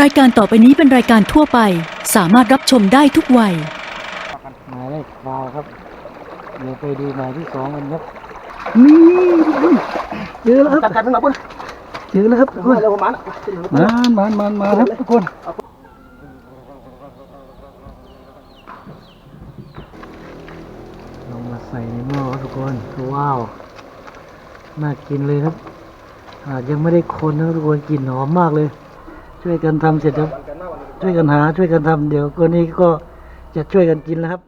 รายการต่อไปนี้เป็นรายการทั่วไป สามารถรับชมได้ทุกวัย หมายเลขฟาวครับ เดี๋ยวไปดูหมายที่สองกันครับนี่เจอแล้วครับจัดการทั้งหมดเจอแล้วครับทุกคนเร็วผมมานะมามามามาครับทุกคนลงมาใส่ในหม้อครับทุกคนว้าวน่ากินเลยครับอาจยังไม่ได้คนนะครับทุกคนกลิ่นหอมมากเลย ช่วยกันทำเสร็จครับ ช่วยกันหาช่วยกันทำเดี๋ยวคนนี้ก็จะช่วยกันกินแล้วครับ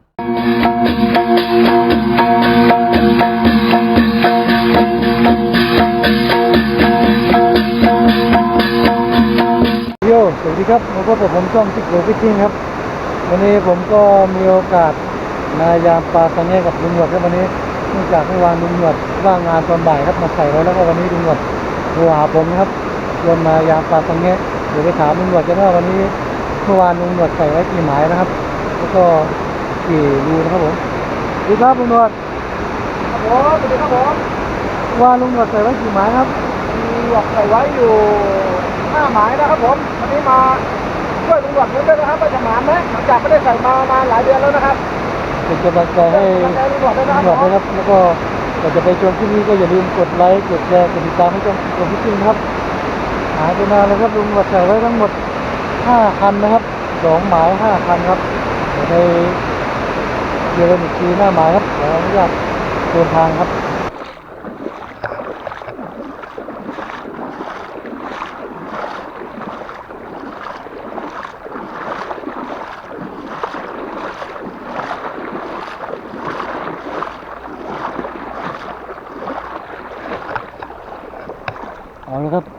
โยสวัสดีครับผมก็ผมช่องทิกโกฟิชชิ่งครับ วันนี้ผมก็มีโอกาสมายามปลาสังเงกับลุงหนวดครับวันนี้เนื่องจากเมื่อวานลุงหนวดว่างงานตอนบ่ายครับมาใส่ไว้แล้วก็วันนี้ลุงหนวดโทรหาผมนะครับชวนมายามปลาสังเงเดี๋ยวไปถามลุงหนวดกันว่าวันนี้เมื่อวานลุงหนวดใส่ไว้กี่หมายนะครับ แล้วก็กี่รูนะครับผมสวัสดีครับลุงหนวดครับผมสวัสดีครับผมเมื่อวานลุงหนวดใส่ไว้กี่หมายครับมีหยอกใส่ไว้อยู่ห้าหมายนะครับผมวันนี้มาช่วยตำรวจด้วยนะครับว่าจะหมานไหมหลังจากไม่ได้ใส่มานานหลายเดือนแล้วนะครับเป็นกำลังใจให้กำลังใจตำรวจด้วยนะคตำรวจรับนะครับแล้วก็ก่อนจะไปชมคลิปนี้ก็อย่าลืมกดไลค์ กดแชร์ กดติดตามให้ช่องกดพิจิงนะครับ หายไปนานเลยครับลุงวัดใส่ไว้ทั้งหมด5คันนะครับ2หมาย5คันครับในเยวไปเจอรมนอีกทีหน้าหมายครับขออนุญาตเดินทางครับ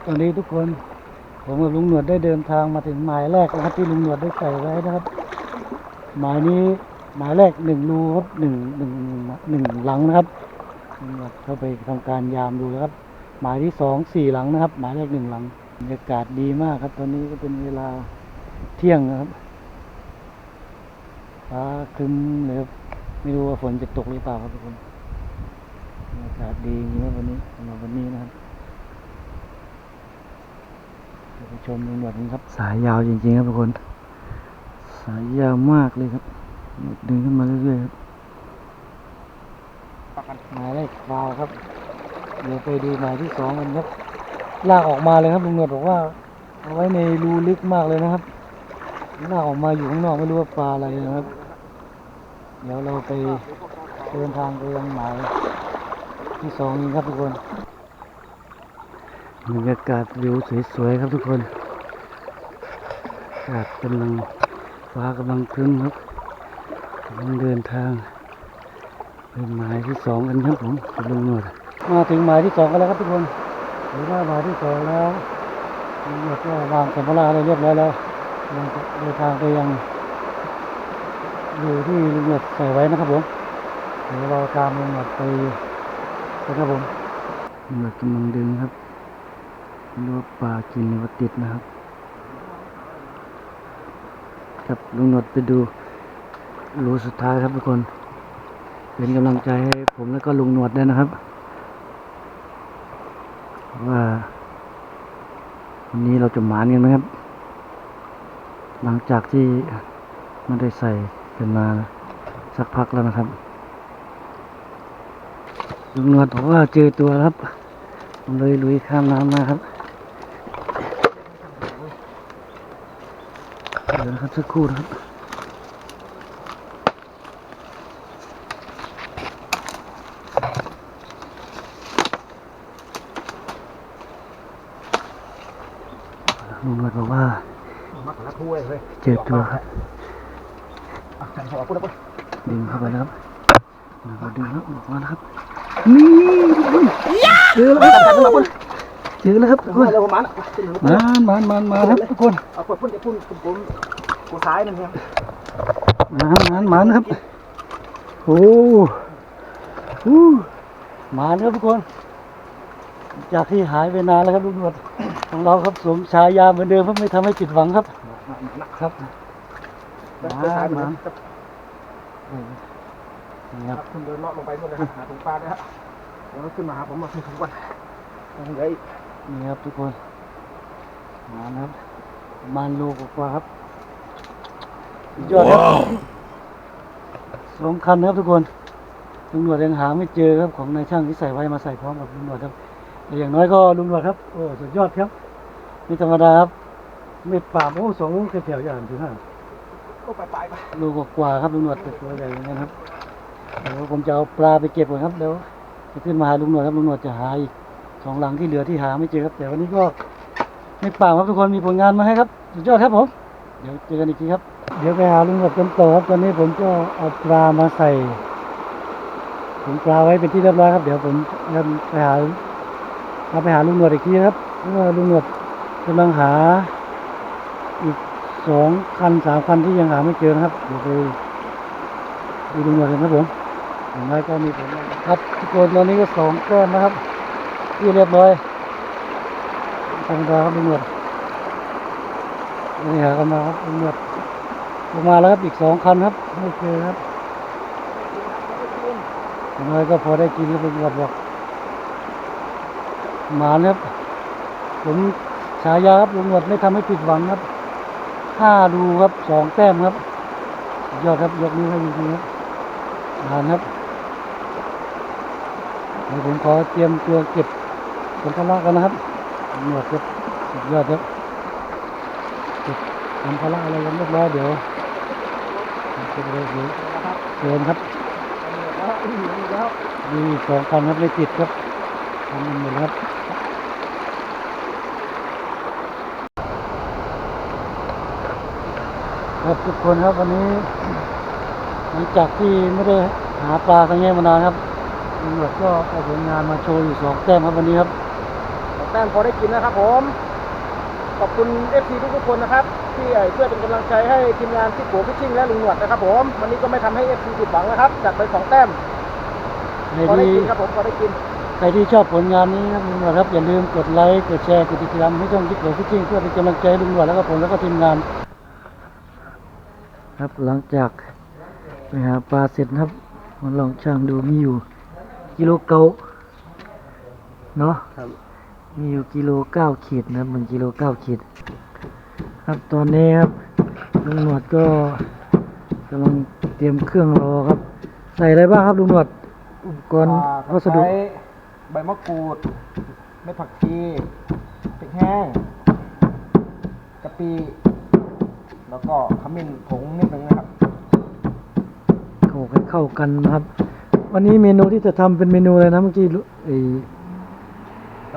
เอาละครับตอนนี้ทุกคน ผมกับลุงหนวดได้เดินทางมาถึงหมายแรกนะครับที่ลุงหนวดได้ใส่ไว้นะครับ หมายนี้หมายแรกหนึ่งรูครับหนึ่งหนึ่งหนึ่งหลังนะครับลุงหนวดเข้าไปทำการยามดูแล้วครับ หมายที่สองสี่หลังนะครับ หมายแรกหนึ่งหลังบรรยากาศดีมากครับ ตอนนี้ก็เป็นเวลาเที่ยงนะครับฟ้าครึ้มเลยครับไม่รู้ว่าฝนจะตกหรือเปล่าครับทุกคนบรรยากาศดีจริงๆครับวันนี้สำหรับวันนี้นะครับ ไปชมลุงหนวดกันครับ สายยาวจริงๆครับทุกคน สายยาวมากเลยครับ ดึงขึ้นมาเรื่อยๆครับหมายเลขฟาวครับ เดี๋ยวไปดูหมายที่สองกันครับ ลากออกมาเลยครับลุงหนวดบอกว่าเอาไว้ในรูลึกมากเลยนะครับลากออกมาอยู่ข้างนอกไม่รู้ว่าปลาอะไรนะครับ เดี๋ยวเราไปเดินทางไปยังหมายที่สองนี้ครับทุกคน บรรยากาศวิวสวยๆครับทุกคนอากาศกำลังฟ้ากำลังครึ้มครับกำลังเดินทางไปหมายที่สองกันครับผมกับลุงหนวดมาถึงหมายที่สองกันแล้วครับทุกคนหรือว่าหมายที่สองแล้วลุงหนวดก็วางสัมภาระอะไรเรียบร้อยแล้วกำลังจะเดินทางไปยังอยู่ที่ลุงหนวดใส่ไว้นะครับผมเดี๋ยวเราตามลุงหนวดไปกันครับผมลุงหนวดกำลังดึงครับ ไม่รู้ว่าปลากินหรือว่าติดนะครับ ครับลุงหนวดไปดูรูสุดท้ายครับทุกคน เป็นกำลังใจให้ผมแล้วก็ลุงหนวดด้วยนะครับ ว่าวันนี้เราจะหมานกันไหมครับ หลังจากที่ไม่ได้ใส่กันมาสักพักแล้วนะครับ ลุงหนวดบอกว่าเจอตัวแล้วครับ ผมเลยลุยข้ามน้ำมาครับ เดี๋ยวนะครับสักครู่นะครับลุงหนวดบอกว่ามาขอถ้วยเลยเจอตัวครับจังหวะพูดแล้วปะดึงเข้าไปแล้วครับเราดึงแล้วออกมาแล้วครับ นี่เจอแล้วครับจังหวะพูด อแล้วครับทุกคนเร็วผมมานะมามามามาครับทุกคนเอาพูดพูดจะพูดผมผมผมซ้ายนึงครับหมานหมานหมานครับโอ้โหหมานครับทุกคน จากที่หายไปนานแล้วครับลุงหนวดของเราครับสวมฉายาเหมือนเดิมครับไม่ทำให้ผิดหวังครับครับซ้ายเหมือนนี่คครัรับบคุณเดินเลาะลงไปหมดเลยหาถุงปลาด้วยฮะผมขึ้นมาหาผมมาถึงถุงก่อนเหลืออีก นี่ครับทุกคนหมานครับประมาณโลกว่าๆครับสุดยอดครับสองคันนะครับทุกคนตำรวจยังหาไม่เจอครับของนายช่างที่ใส่ไว้มาใส่พร้อมกับตำรวจครับแต่อย่างน้อยก็ลุงตำรวจครับโอ้สุดยอดครับนี่ธรรมดาครับไม่ปราบโอ้สองลูกแถวๆอย่างถึงห้าก็ไปไปไปโลกกว่าๆครับลุงหนวดแต่ตัวใหญ่เหมือนกันครับเดี๋ยวผมจะเอาปลาไปเก็บก่อนครับเดี๋ยวจะขึ้นมาหาลุงหนวดครับลุงหนวดจะหาอีก สองหลังที่เหลือที่หาไม่เจอครับแต่วันนี้ก็ไม่เปล่าครับทุกคนมีผลงานมาให้ครับสุดยอดครับผม เดี๋ยวเจอกันอีกทีครับ เดี๋ยวไปหาลุงหนวดกันต่อครับตอนนี้ผมก็เอาปลามาใส่ถุงปลาไว้เป็นที่เรียบร้อยครับ เดี๋ยวผมจะไปหามาไปหาลุงหนวดอีกทีครับเพราะว่าลุงหนวดกำลังหาอีกสองคันสามคันที่ยังหาไม่เจอนะครับเดี๋ยวไปดูดูหน่อยกันครับผมอย่างน้อยก็มีผลครับทุกคนตอนนี้ก็สองแต้มนะครับ ที่เรียบร้อยธรรมดาครับลุงหนวดนี่หากันมาครับลุงหนวดลงมาแล้วครับอีกสองคันครับไม่เจอครับอย่างน้อยก็พอได้กินครับลุงหนวดบอกหมานะครับ ผมฉายาครับลุงหนวดไม่ทำให้ผิดหวังครับห้าดูครับสองแต้มครับ ยอดครับยกนิ้วให้จริงๆครับนานครับเดี๋ยวผมขอเตรียมตัวเก็บ ผลพละกันนะครับหนวดครับสุดยอดครับเก็บผลพละอะไรกันเรียบร้อยเดี๋ยวเก็บเลยเดี๋ยวนครับเชิญครับแล้วอีกแล้วมีสองคันครับไม่ติดครับทำมันหมดครับครับทุกคนครับวันนี้หลังจากที่ไม่ได้หาปลาทั้งแง่มานานครับตำรวจก็เอาผลงานมาโชว์อยู่สองแต้มครับวันนี้ครับ แต้มพอได้กินนะครับผมขอบคุณเอฟซีทุกๆคนนะครับ ที่ช่วยเป็นกำลังใจให้ทีมงานที่โกฟิชชิ่งและลุงหนวดนะครับผมวันนี้ก็ไม่ทำให้เอฟซีผิดหวังนะครับจัดไปสองแต้มใครพอได้ที่กินครับผมพอได้กินใครที่ชอบผลงานนี้ครับลุงหนวดครับอย่าลืมกดไลค์กดแชร์กดติดตามให้ช่องยิปโหลฟิชชิ่งเพื่อเป็นกำลังใจให้ลุงหนวดแล้วก็ผมแล้วก็ทีมงาน ครับหลังจากไปหาปลาเสร็จนะครับมาลองช่างดูมีอยู่กิโลเกาเนาะครับ มีอยู่กิโลเก้าขีดนะครับหนึ่งกิโลเก้าขีด ครับตอนนี้ครับลุงหนวดก็กำลังเตรียมเครื่องรอครับ ใส่อะไรบ้างครับลุงหนวดอุปกรณ์อ่าวัสดุตะไคร้ใบมะกรูดเม็ดผักชีพริกแห้งกะปิแล้วก็ขมิ้นผงนิดนึงนะครับโขลกให้เข้ากันนะครับ วันนี้เมนูที่จะทำเป็นเมนูอะไรนะเมื่อกี้ลุไอ้ก็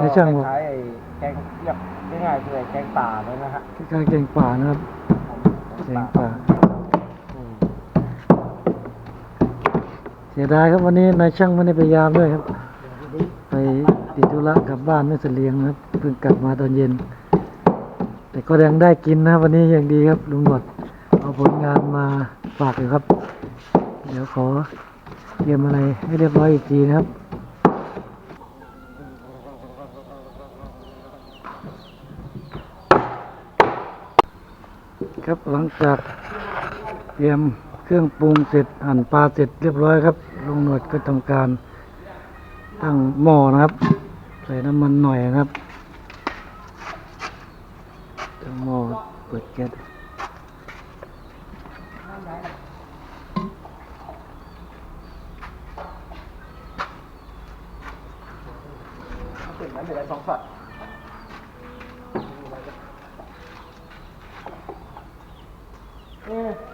ให้ช่างบอก คล้ายๆไอ้แกงเรียกง่ายๆคือไอ้แกงป่าเลยนะฮะคล้ายๆแกงป่านะครับแกงป่าอืมเสียดายครับวันนี้นายช่างไม่ได้ไปยามด้วยครับ ไปติดธุระกลับบ้านไม่เสลียงนะครับเพิ่งกลับมาตอนเย็น แต่ก็ยังได้กินนะครับวันนี้ยังดีครับลุงหนวดเอาผลงานมาฝากอยู่ครับ เดี๋ยวขอเตรียมอะไรให้เรียบร้อยอีกทีนะครับ ครับหลังจากเตรียมเครื่องปรุงเสร็จหั่นปลาเสร็จเรียบร้อยครับลุงหนวดก็ทำการตั้งหม้อนะครับ ใส่น้ำมันหน่อยนะครับตั้งหม้อเปิดแก๊สเป็นนั้นเป็นอะไรสองสัต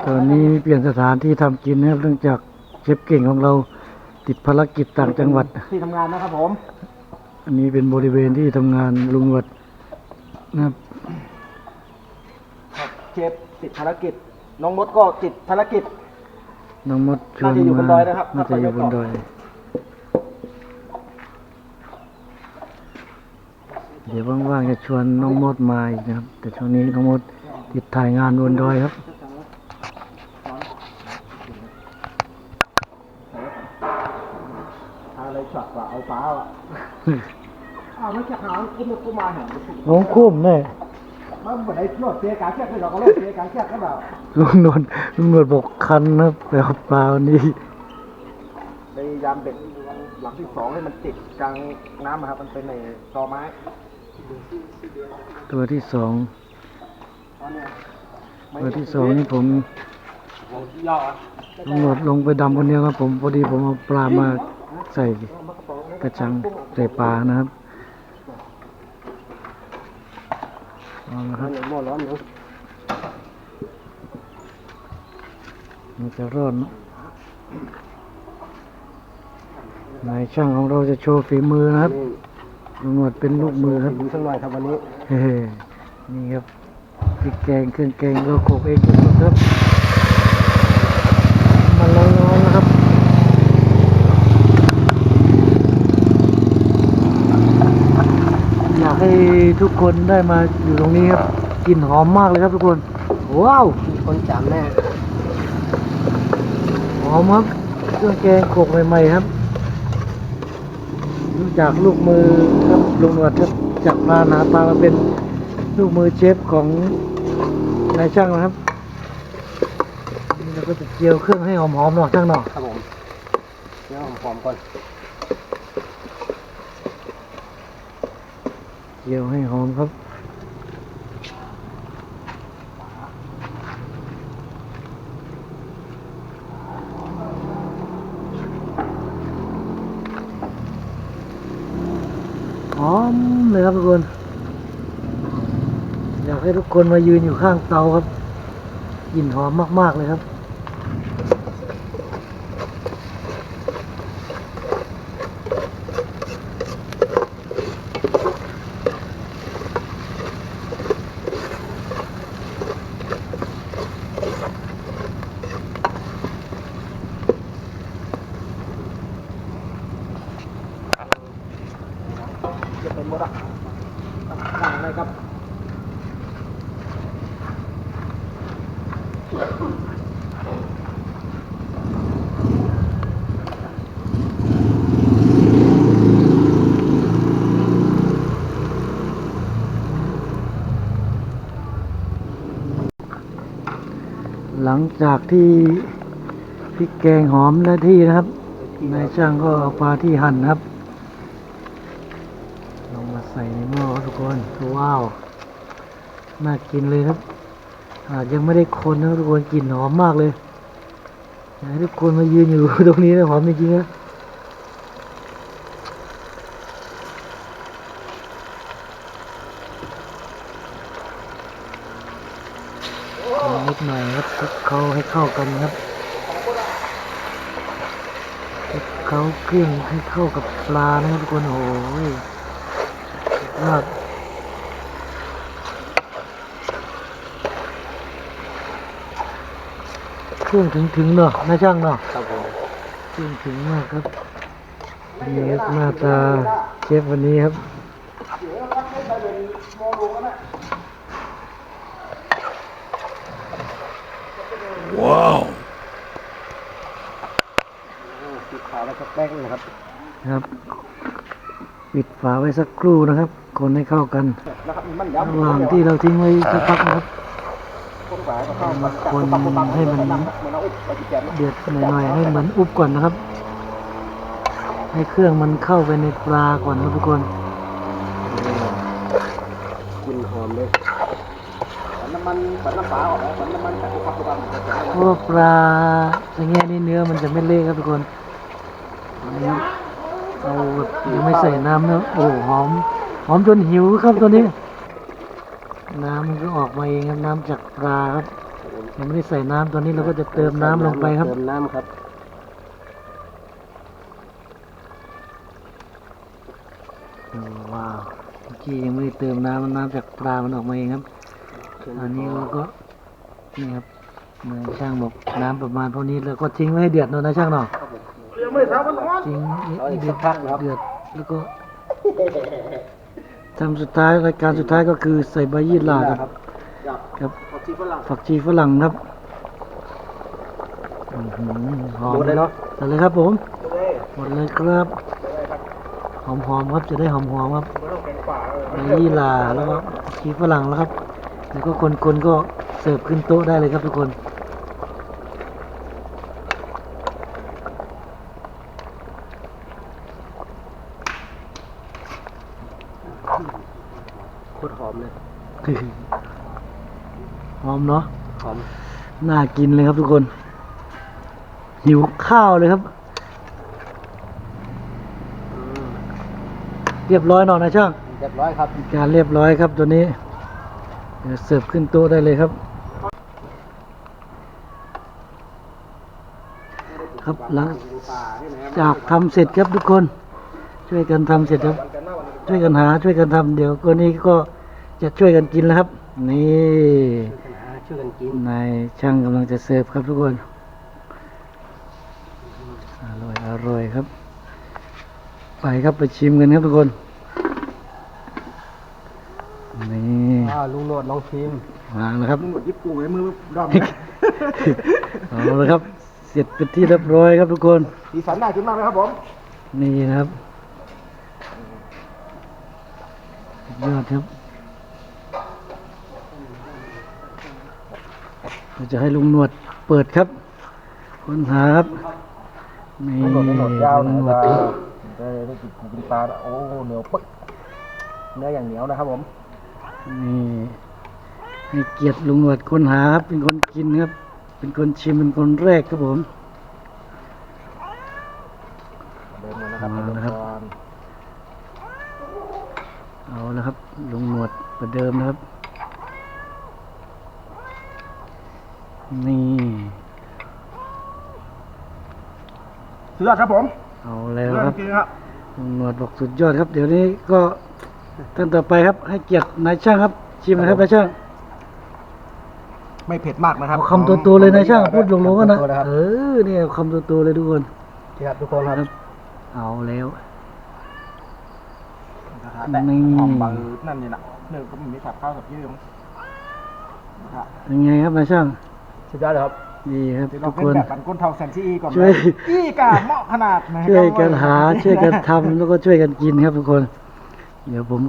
ตอนนี้เปลี่ยนสถานที่ทำกินนะครับเนื่องจากเชฟเก่งของเราติดภารกิจต่างจังหวัด ที่ทำงานนะครับผม อันนี้เป็นบริเวณที่ทำงานลุงหนวดนะครับครับเชฟติดภารกิจ น้องมดก็ติดภารกิจ น้องมดชวนน่าจะอยู่บมานดอยนะครับน่าจะอยู่บนถ้าไปไม่ดต่ออยเดี๋ยวว่างๆจะชวนน้องมดมาอีกนะครับ แต่ช่วงนี้น้องมดติดถ่ายงานบนดอยครับ อะไรช็อตว่าเอาฟ้าอะอ้าวไม่ใช่หางกูมากูมาเห็ นน้องคุ้มเนี่ยมันเหมือนไอ้โลดเสียการเชือกคือเราก็โลดเสียการเชือกก็แบบลุงนวดลุงนวดบอกคันนะครับไปเอาปลาวันนี้พยายามเด็ดหลังที่สองให้มันติดกลางน้ำอะครับมันเป็นในตอไม้ตัวที่สองเอาวันที่สองนี่ผมตำรวจลงไปดำคนเดียวครับผมพอดีผมเอาปลามาใส่กระชังใส่ปลานะครับ เอาละครับหม้อร้อนอยู่มันจะรอดเนอะนายช่างของเราจะโชว์ฝีมือนะครับลุงหนวดเป็นลูกมือครับดูสักหน่อยครับวันนี้เฮ้นี่ครับพริกแกงเครื่องแกงเราโขลกเองหมดครับ มันร้อนๆนะครับ อยากให้ ทุกคนได้มาอยู่ตรงนี้ครับกลิ่นหอมมากเลยครับทุกคน ว้าวมีคนจำแน่หอมครับเครื่องแกงโขลกใหม่ๆครับ รู้จากลูกมือครับลุงหนวดครับจากปลาหนาปลามาเป็นลูกมือเชฟของนายช่างนะครับนี่เราก็จะเจียวเครื่องให้หอมๆหน่อยช่างหน่อยครับผมเดี๋ยวหอมๆก่อน เจียวให้หอมครับ หอมเลยครับทุกคน อยากให้ทุกคนมายืนอยู่ข้างเตาครับกลิ่นหอมมาก ๆ เลยครับ จะเป็นหมดอะตั้งเลยครับ หลังจากที่พริกแกงหอมและที่นะครับนายช่างก็เอาปลาที่หั่นครับ ลงมาใส่ในหม้อทุกคนว้าวน่ากินเลยครับอาจยังไม่ได้คนนะทุกคนกลิ่นหอมมากเลยอยากให้ทุกคนมายืนอยู่ตรงนี้นะหอมจริงๆนะ นนิดหน่อยครับคลุกเขาให้เข้ากันครับคลุกเขาเครื่องให้เข้ากับปลานะครับทุกคนโอ้ยสุดยอดเครื่องถึงถึงๆเนาะนายช่างเนาะครับผมเครื่องถึงมากครับนี่ครับหน้าตาเชฟวันนี้ครับ ปิดฝาแล้วก็แป้งนะครับ ครับ ปิดฝาไว้สักครู่นะครับ คนให้เข้ากันนะครับมันระย้ำหว่างที่เราทิ้งไว้สักพักนะครับคนฝาก็เข้ามาคนให้มันเหมือนเอาอุดไปที่แกนเดือดหน่อยๆให้เหมือนอุบก่อนนะครับ ให้เครื่องมันเข้าไปในปลาก่อนครับทุกคนกินหอมเลยขันน้ำมันขันน้ำปลาออกแล้วขันน้ำมันจากกุ๊กกุ๊กกุ๊กเพราะว่าปลาอย่างเงี้ยนี่เนื้อมันจะไม่เละครับทุกคน อันนี้เอาแบบยังไม่ใส่น้ำเนอะโอ้หอม หอมจนหิวครับตัวนี้ น้ำมันก็ออกมาเองครับน้ำจากปลาครับยังไม่ได้ใส่น้ำตอนนี้เราก็จะเติมน้ำลงไปครับ เติมน้ำครับโอ้ว้าวเมื่อกี้ยังไม่ได้เติมน้ำน้ำจากปลามันออกมาเองครับ อันนี้เราก็นี่ครับนายช่างบอกน้ำประมาณเท่านี้แล้วก็ทิ้งไว้ให้เดือดเนอะนายช่างเนาะ ยังไม่เท้ามันร้อนทิ้งให้เอาอีกเดืสัอดกพักนะครับเดือดแล้วก็ทำสุดท้ายรายการสุดท้ายก็คือใส่ใบยี่หร่าครับอยากครับเอาที่ฝรั่งผักชีฝรั่งครับอื้อหือหอมหมดเลยเนาะใส่เลยครับผมเลยหมดเลยครับเลยครับหอมๆครับจะได้หอมๆครับไม่ต้องแกงป่าเลยใบยี่หร่าแล้วก็ผักชีฝรั่งแล้วครับ แล้วก็คนๆก็เสิร์ฟขึ้นโต๊ะได้เลยครับทุกคน โคตรหอมเลย หอมเนาะ ห หอม น่ากินเลยครับทุกคน หิวข้าวเลยครับ เรียบร้อยหนอนนะช่างเรียบร้อยครับการเรียบร้อยครับตัวนี้เดี๋ยวเสิร์ฟขึ้นโต๊ะได้เลยครับ ครับหลังจากทำเสร็จครับทุกคน ช่วยกันทำเสร็จครับ ช่วยกันหาช่วยกันทำเดี๋ยวก็นี้ก็จะช่วยกันกินแล้วครับ นี่ ช่วยกันกินนายช่างกำลังจะเสิร์ฟครับทุกคน อร่อยอร่อยครับ ไปครับไปชิมกันครับทุกคน นี่อ่าลุงโนดลองชิมวางแล้วครับลุงโนดยิบปูไว้มือดอมเอาละครับ เสร็จเป็นที่เรียบร้อยครับทุกคน สีสันน่ากินมากเลยครับผมนี่นะครับสุดยอดครับ เราจะให้ลุงหนวดเปิดครับค้นหาครับนี่ลุงโนดยาวหลุน่งอยหนวดได้ได้กินปูกินปลาโอ้เหนียวปึ๊กเนื้ออย่างเหนียวนะครับผมนี่ให้เกียรติลุงหนวดค้นหาครับเป็นคนกินครับ เป็นคนชิมเป็นคนแรกครับผมเดินมานะครับมาเดินนะครับก่อนเอาละครับลุงหนวดประเดิมนะครับ นี่สุดยอดครับผมเอาแล้วเรื่อครับงจริงครับลุงหนวดบอกสุดยอดครับ เดี๋ยวนี้ก็ท่านต่อไปครับ ให้เกียรตินายช่างครับ ชิมนะครับนายช่าง ไม่เผ็ดมากนะครับเอาคำตัวๆเลยนายช่าง พูดลงๆกันนะคำตัวๆนะครับเออเนี่ยคำตัวๆเลยทุกคนนี่ครับทุกคนครับเอาแล้วแต่นี่หอมบางนั่นนี่นะเนื้อก็มีไม่สับข้าวกับยืมนะครับเป็นไงครับนายช่าง สุดยอดเลยครับดีครับเดี๋ยวเราทุกเป็นคน แบบปันก้นเท่าแซนซี่อีก่อนนะช่วย อีกาเหมาะขนาดไหนช่วยกันหาช่วยกันทำแล้วก็ช่วยกันกินครับทุกคน เดี๋ยวผม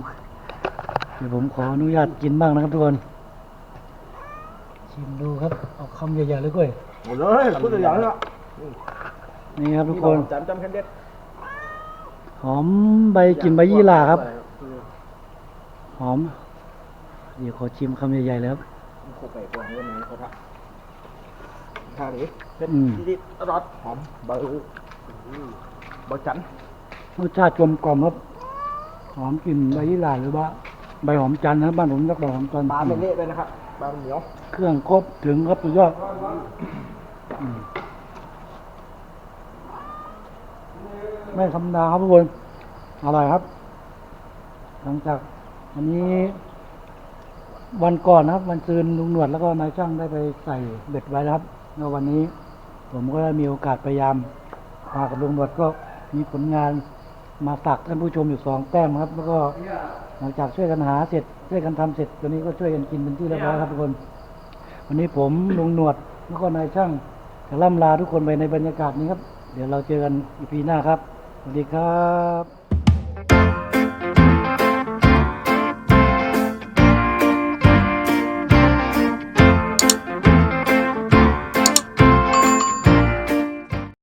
เดี๋ยวผมขออนุญาตกินบ้างนะครับทุกคนชิมดูครับเอาคำใหญ่ๆเลยก้อยหมดเลยพูดตัวอย่างเลยอะนี่ครับทุกคน จำจำแค่เด็ดหอมใบกลิ่นใบยี่หร่าครับ หอม เดี๋ยวขอชิมคำใหญ่ๆเลยครับโคไปกว่าเงินไหนเขาทัก ท่านี้เป็นอืมดิดรสหอมเบอร์เบอร์จันรสชาติกลมกล่อมครับ หอมกลิ่นใบยี่หร่าหรือว่าใบหอมจันทร์นะครับบ้านผมเรียกใบหอมจันทร์ ปลาไม่เละเลยนะครับปลามันเหนียวเครื่องครบถึงครับสุดยอดอืมไม่ธรรมดาครับทุกคนอร่อยครับ หลังจากวันนี้ วันก่อนนะครับ วันซืนลุงหนวดแล้วก็นายช่างได้ไปใส่เบ็ดไว้แล้วครับ แล้ววันนี้ผมก็ได้มีโอกาสพยายามมากับลุงหนวดก็มีผลงานมาฝากท่านผู้ชมอยู่สองแต้มครับ แล้วก็หลังจากช่วยกันหาเสร็จช่วยกันทำเสร็จตัวนี้ก็ช่วยกันกินเป็นที่เรียบร้อยครับทุกคน วันนี้ผมลุงหนวดแล้วก็นายช่างจะล่ำลาทุกคนไปในบรรยากาศนี้ครับ เดี๋ยวเราเจอกันอีพีหน้าครับ สวัสดีครับ